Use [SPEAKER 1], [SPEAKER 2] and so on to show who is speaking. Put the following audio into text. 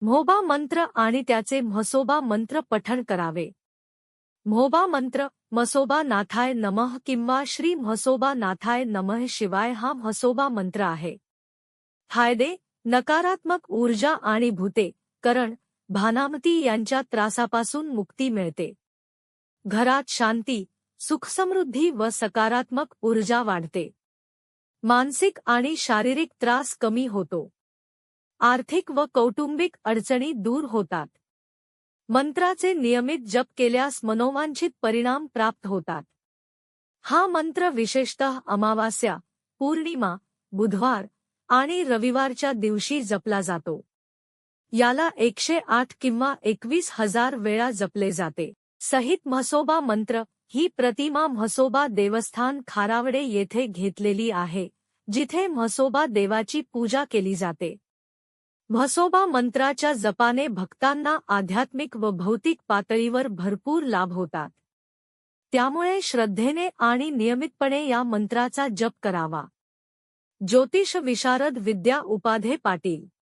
[SPEAKER 1] म्होबा मंत्र आणि त्याचे म्हसोबा मंत्र पठण करावे. म्होबा मंत्र मसोबा नाथाय नमः किंवा श्री म्हसोबा नाथाय नमः शिवाय हा म्हसोबा मंत्र आहे. फायदे नकारात्मक ऊर्जा आणि भूते करण भानामती यांच्या त्रासापासून मुक्ती मिळते. घरात शांती सुखसमृद्धी व सकारात्मक ऊर्जा वाढते. मानसिक आणि शारीरिक त्रास कमी होतो. आर्थिक व कौटुंबिक अडचणी दूर होतात. मंत्राचे नियमित जप केल्यास मनोवांछित परिणाम प्राप्त होतात. हा मंत्र विशेषतः अमावास्या पौर्णिमा बुधवार आणि रविवारच्या दिवशी जपला जातो. याला एकशे आठ किंवा एकवीस हजार वेळा जपले जाते. सहित म्हसोबा मंत्र ही प्रतिमा म्हसोबा देवस्थान खारावडे येथे घेतलेली आहे जिथे म्हसोबा देवाची पूजा केली जाते. म्हसोबा मंत्राच्या जपाने भक्तांना आध्यात्मिक व भौतिक पातळीवर भरपूर लाभ होतात. त्यामुळे श्रद्धेने आणि नियमितपणे या मंत्राचा जप करावा. ज्योतिष विशारद विद्या उपाधे पाटील